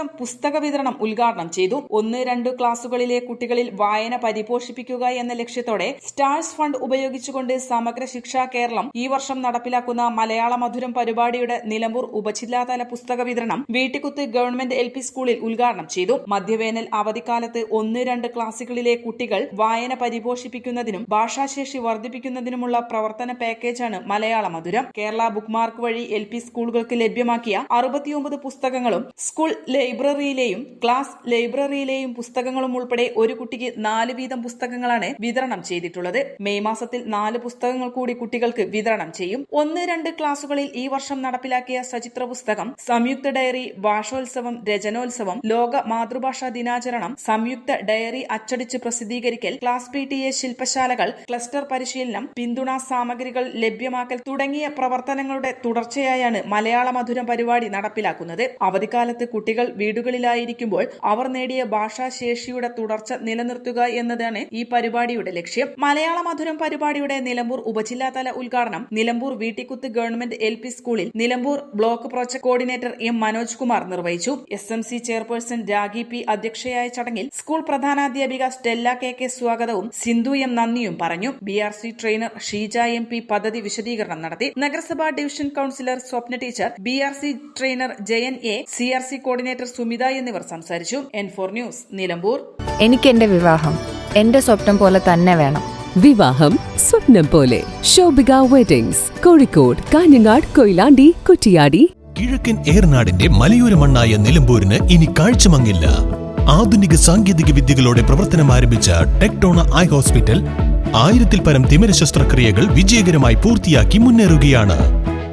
മധുരം പുസ്തക വിതരണം ഉദ്ഘാടനം ചെയ്തു. ഒന്ന് രണ്ട് ക്ലാസുകളിലെ കുട്ടികളിൽ വായന പരിപോഷിപ്പിക്കുക എന്ന ലക്ഷ്യത്തോടെ സ്റ്റാർസ് ഫണ്ട് ഉപയോഗിച്ചുകൊണ്ട് സമഗ്ര ശിക്ഷാ കേരളം ഈ വർഷം നടപ്പിലാക്കുന്ന മലയാള മധുരം പരിപാടിയുടെ നിലമ്പൂർ ഉപജില്ലാതല പുസ്തക വിതരണം വീട്ടിക്കുത്ത് ഗവൺമെന്റ് എൽ പി സ്കൂളിൽ ഉദ്ഘാടനം ചെയ്തു. മധ്യവേനൽ അവധിക്കാലത്ത് ഒന്ന് രണ്ട് ക്ലാസുകളിലെ കുട്ടികൾ വായന പരിപോഷിപ്പിക്കുന്നതിനും ഭാഷാശേഷി വർദ്ധിപ്പിക്കുന്നതിനുമുള്ള പ്രവർത്തന പാക്കേജാണ് മലയാള മധുരം. കേരള ബുക്ക് മാർക്ക് വഴി എൽ പി സ്കൂളുകൾക്ക് ലഭ്യമാക്കിയ അറുപത്തിയൊമ്പത് പുസ്തകങ്ങളും സ്കൂൾ ലൈബ്രറിയിലെയും ക്ലാസ് ലൈബ്രറിയിലെയും പുസ്തകങ്ങളും ഉൾപ്പെടെ ഒരു കുട്ടിക്ക് നാല് വീതം പുസ്തകങ്ങളാണ് വിതരണം ചെയ്തിട്ടുള്ളത്. മെയ് മാസത്തിൽ നാല് പുസ്തകങ്ങൾ കൂടി കുട്ടികൾക്ക് വിതരണം ചെയ്യും. ഒന്ന് രണ്ട് ക്ലാസുകളിൽ ഈ വർഷം നടപ്പിലാക്കിയ സചിത്ര പുസ്തകം സംയുക്ത ഡയറി ഭാഷോത്സവം രചനോത്സവം ലോക മാതൃഭാഷാ ദിനാചരണം സംയുക്ത ഡയറി അച്ചടിച്ച് പ്രസിദ്ധീകരിക്കൽ ക്ലാസ് പി ടി എ ശില്പശാലകൾ ക്ലസ്റ്റർ പരിശീലനം പിന്തുണാ സാമഗ്രികൾ ലഭ്യമാക്കൽ തുടങ്ങിയ പ്രവർത്തനങ്ങളുടെ തുടർച്ചയായാണ് മലയാള മധുരം പരിപാടി നടപ്പിലാക്കുന്നത്. അവധിക്കാലത്ത് കുട്ടികൾ വീടുകളിലായിരിക്കുമ്പോൾ അവർ നേടിയ ഭാഷാശേഷിയുടെ തുടർച്ച നിലനിർത്തുക എന്നതാണ് ഈ പരിപാടിയുടെ ലക്ഷ്യം. മലയാള മധുരം പരിപാടിയുടെ നിലമ്പൂർ ഉപജില്ലാതല ഉദ്ഘാടനം Nilambur Veettikkuthu government L P സ്കൂളിൽ Nilambur block project coordinator M Manoj Kumar നിർവഹിച്ചു. S M C chairperson Ragi P അധ്യക്ഷയായ ചടങ്ങിൽ സ്കൂൾ പ്രധാനാധ്യാപിക സ്റ്റെല്ല കെ കെ സ്വാഗതവും സിന്ധു എം നന്ദിയും പറഞ്ഞു. B R C trainer Sheeja M P പദ്ധതി വിശദീകരണം നടത്തി. നഗരസഭാ division councillor Swapna teacher B R C trainer Jayan A C R C coordinator Sumitha എന്നിവർ സംസാരിച്ചു. N four news Nilambur. എനിക്ക് എന്റെ വിവാഹം. എന്റെ സ്വപ്നം പോലെ തന്നെ വേണം. വിവാഹം സ്വപ്നം പോലെ. ശോഭിക വെഡിങ്സ് കോഴിക്കോട് കാഞ്ഞങ്ങാട് കൊയിലാണ്ടി കുറ്റിയാടി കിഴക്കൻ ഏറനാടിന്റെ മലയോര മണ്ണായ നിലമ്പൂരിന് ഇനി കാഴ്ചമങ്ങില്ല. ആധുനിക സാങ്കേതിക വിദ്യകളോടെ പ്രവർത്തനം ആരംഭിച്ച ടെക്ടോണ ഐ ഹോസ്പിറ്റൽ ആയിരത്തിൽ പരം തിമിര ശസ്ത്രക്രിയകൾ വിജയകരമായി പൂർത്തിയാക്കി മുന്നേറുകയാണ്.